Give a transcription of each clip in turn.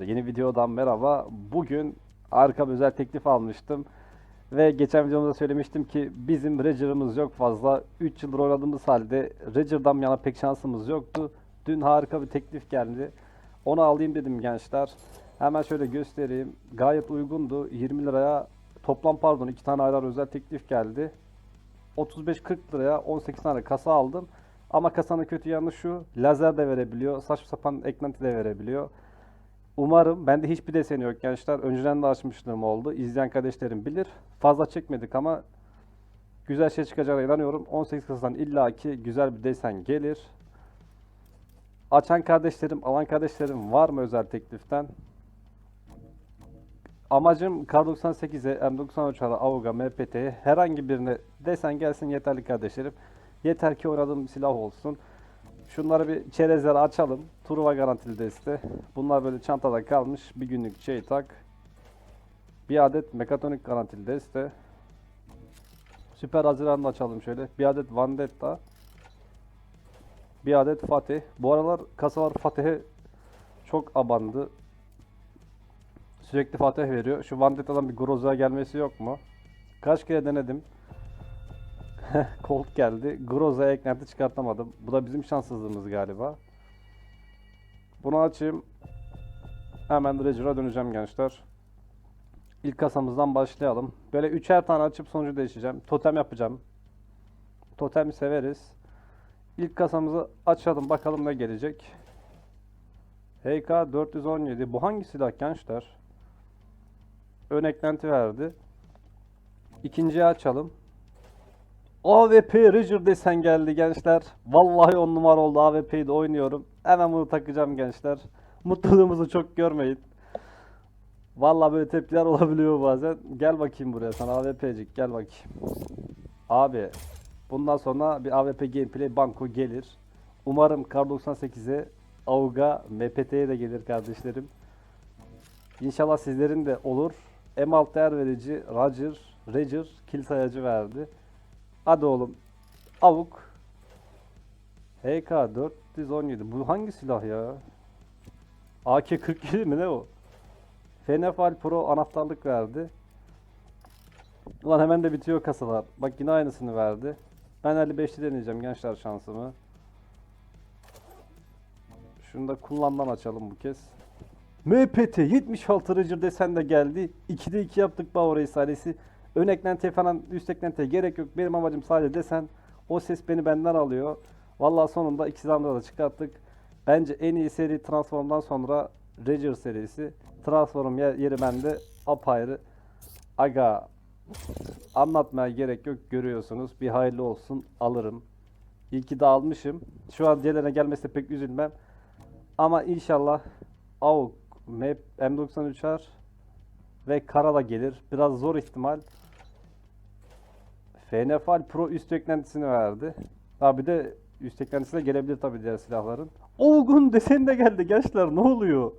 gençler yeni videodan merhaba. Bugün arka bir özel teklif almıştım. Ve geçen videomda söylemiştim ki bizim Roger'ımız yok fazla. 3 yıldır oynadığımız halde Roger'dan yana pek şansımız yoktu. Dün harika bir teklif geldi. Onu alayım dedim gençler. Hemen şöyle göstereyim. Gayet uygundu. 20 liraya toplam pardon 2 tane ayrı özel teklif geldi. 35-40 liraya 18 tane kasa aldım. Ama kasanın kötü yanı şu. Lazer de verebiliyor. Saçma sapan eklenti de verebiliyor. Umarım bende hiçbir deseni yok gençler. Önceden de açmışlığım oldu. İzleyen kardeşlerim bilir. Fazla çekmedik ama güzel şey çıkacağına inanıyorum. 18 kasadan illaki güzel bir desen gelir. Açan kardeşlerim, alan kardeşlerim var mı özel tekliften? Amacım Kar 98'e, M93'e, Avga, MPT'ye herhangi birine desen gelsin yeterli kardeşlerim. Yeter ki oynadığım silah olsun. Şunları bir çerezleri açalım. Truva garantili deste. Bunlar böyle çantada kalmış. Bir günlük şey tak. Bir adet mekatronik garantili deste. Süper Haziran'da açalım şöyle. Bir adet Vendetta. Bir adet Fatih. Bu aralar kasalar Fatih'e çok abandı. Sürekli Fatih veriyor. Şu Vendetta'dan bir Groza gelmesi yok mu? Kaç kere denedim. Colt geldi. Groza'ya eklenti çıkartamadım. Bu da bizim şanssızlığımız galiba. Bunu açayım. Hemen Roger'a döneceğim gençler. İlk kasamızdan başlayalım. Böyle üçer tane açıp sonucu değişeceğim. Totem yapacağım. Totem severiz. İlk kasamızı açalım bakalım ne gelecek. HK 417. Bu hangi silah gençler? Ön eklenti verdi. İkinciyi açalım. AWP Roger desen geldi gençler. Vallahi on numara oldu AWP'yi de oynuyorum. Hemen bunu takacağım gençler. Mutluluğumuzu çok görmeyin. Vallahi böyle tepkiler olabiliyor bazen. Gel bakayım buraya sana AWP'cik gel bakayım. Abi bundan sonra bir AWP gameplay banko gelir. Umarım Kar 98'e Auga MPT'ye de gelir kardeşlerim. İnşallah sizlerin de olur. M6 değer verici Roger, Roger kill sayacı verdi. Hadi oğlum. Avuk. HK 417. Bu hangi silah ya? AK-47 mi ne o? Fenefal Pro anahtarlık verdi. Ulan hemen de bitiyor kasalar. Bak yine aynısını verdi. Ben 55'li deneyeceğim gençler şansımı. Şunu da kullandan açalım bu kez. MPT 76 Roger desen de geldi. 2'de 2 yaptık Bavara isalesi. Ön eklentiye falan üst eklentiye gerek yok. Benim amacım sadece desen. O ses beni benden alıyor. Vallahi sonunda iki zamanda da çıkarttık. Bence en iyi seri Transform'dan sonra Roger serisi. Transform yer- yeri bende apayrı. Aga anlatmaya gerek yok görüyorsunuz. Bir hayırlı olsun alırım. İyi ki de almışım. Şu an diğerlerine gelmesi pek üzülmem. Ama inşallah AUK, MAP, M93'er ve Kara da gelir. Biraz zor ihtimal. FNFL Pro üst eklentisini verdi. Ha bir de üst eklentisi de gelebilir tabii diğer silahların. Olgun deseni de geldi gençler ne oluyor?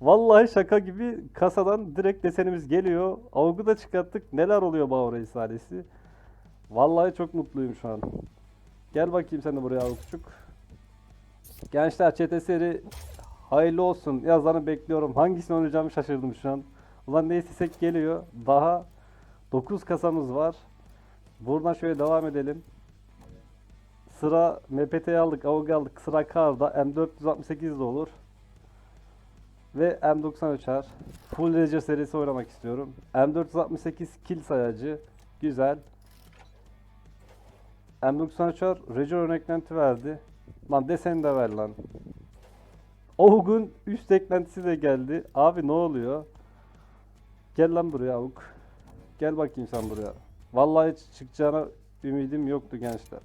Vallahi şaka gibi kasadan direkt desenimiz geliyor. Avgu da çıkarttık. Neler oluyor Bavara isalesi? Vallahi çok mutluyum şu an. Gel bakayım sen de buraya Avukçuk. Gençler çete seri hayırlı olsun. Yazlarını bekliyorum. Hangisini oynayacağımı şaşırdım şu an. Ulan ne istesek geliyor. Daha 9 kasamız var. Buradan şöyle devam edelim. Sıra MPT'yi aldık, AUG aldık. Sıra Kar'da M468 de olur. Ve M93'er. Full Ranger serisi oynamak istiyorum. M468 kill sayacı. Güzel. M93'er Ranger ön eklenti verdi. Lan deseni de ver lan. AUG'un üst eklentisi de geldi. Abi ne oluyor? Gel lan buraya Avuk. Gel bakayım sen buraya. Vallahi hiç çıkacağına ümidim yoktu gençler.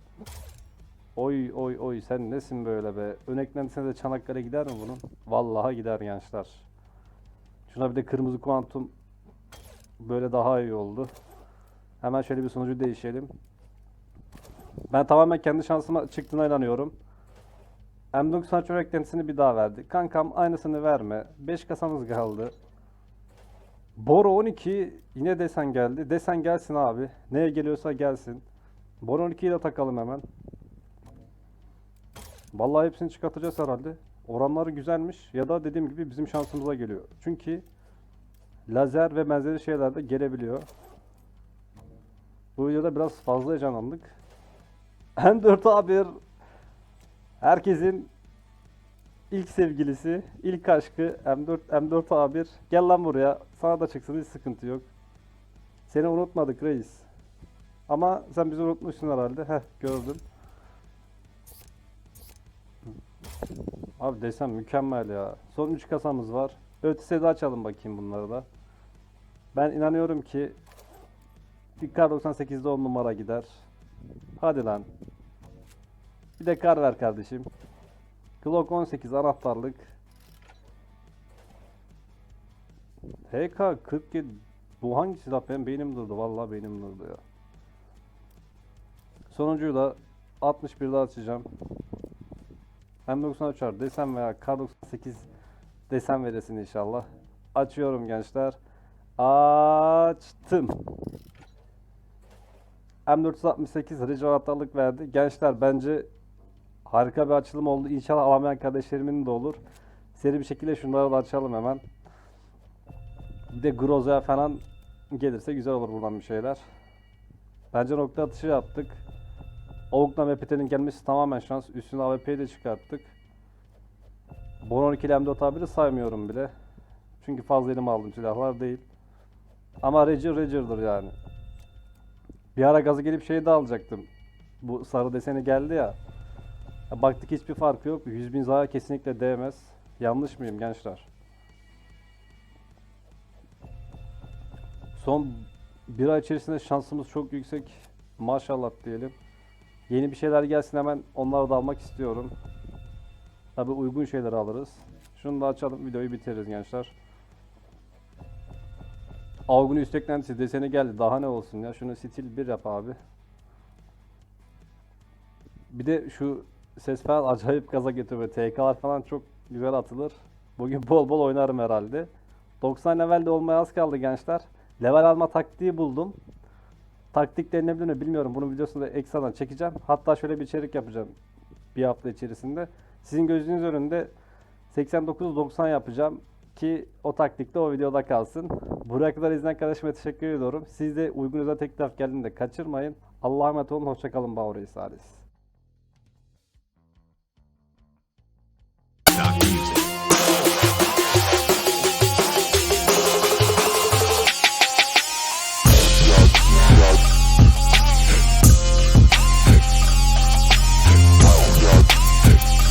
Oy oy oy sen nesin böyle be? Ön eklentisine de Çanakkale gider mi bunun? Vallahi gider gençler. Şuna bir de kırmızı kuantum böyle daha iyi oldu. Hemen şöyle bir sonucu değişelim. Ben tamamen kendi şansıma çıktığına inanıyorum. M93 ön eklentisini bir daha verdi. Kankam aynısını verme. 5 kasamız kaldı. Boro 12 yine desen geldi. Desen gelsin abi. Neye geliyorsa gelsin. Boro 12'yi de takalım hemen. Vallahi hepsini çıkartacağız herhalde. Oranları güzelmiş ya da dediğim gibi bizim şansımıza geliyor. Çünkü lazer ve benzeri şeyler de gelebiliyor. Bu videoda biraz fazla heyecanlandık. M4 A1 herkesin ilk sevgilisi, ilk aşkı M4 M4 A1. Gel lan buraya. Sana da çıksın hiç sıkıntı yok. Seni unutmadık reis. Ama sen bizi unutmuşsun herhalde. Heh gördüm. Abi desem mükemmel ya. Son 3 kasamız var. Ötesi de açalım bakayım bunları da. Ben inanıyorum ki kar 98'de 10 numara gider. Hadi lan. Bir de kar ver kardeşim. Glock 18 anahtarlık. HK 47 bu hangi silah benim beynim durdu vallahi beynim durdu ya. Sonuncuyu da 61'de açacağım. M93 desem veya K98 desem veresin inşallah. Açıyorum gençler. Açtım. M468 rica anahtarlık verdi. Gençler bence harika bir açılım oldu. İnşallah alamayan kardeşlerimin de olur. Seri bir şekilde şunları da açalım hemen. Bir de Groza'ya falan gelirse güzel olur buradan bir şeyler. Bence nokta atışı yaptık. Avuk'la MPT'nin gelmesi tamamen şans. Üstüne AWP'yi de çıkarttık. Bon 12 ile M4 abi de saymıyorum bile. Çünkü fazla elime aldığım silahlar değil. Ama Rager Rager'dır yani. Bir ara gazı gelip şeyi de alacaktım. Bu sarı deseni geldi ya. Baktık hiçbir farkı yok. 100 bin zarar kesinlikle değmez. Yanlış mıyım gençler? Son bir ay içerisinde şansımız çok yüksek. Maşallah diyelim. Yeni bir şeyler gelsin hemen onları da almak istiyorum. Tabi uygun şeyler alırız. Şunu da açalım videoyu bitiririz gençler. Avgun üst eklentisi deseni geldi. Daha ne olsun ya. Şunu stil 1 yap abi. Bir de şu ses falan acayip gaza getiriyor. TK'lar falan çok güzel atılır. Bugün bol bol oynarım herhalde. 90 levelde olmaya az kaldı gençler. Level alma taktiği buldum. Taktik denilebilir mi bilmiyorum. Bunun videosunu da ekstradan çekeceğim. Hatta şöyle bir içerik yapacağım. Bir hafta içerisinde. Sizin gözünüz önünde 89-90 yapacağım. Ki o taktikte o videoda kalsın. Buraya kadar izleyen kardeşime teşekkür ediyorum. Siz de uygun özel teklif geldiğinde kaçırmayın. Allah'a emanet olun. Hoşçakalın Bavreis Ailesi.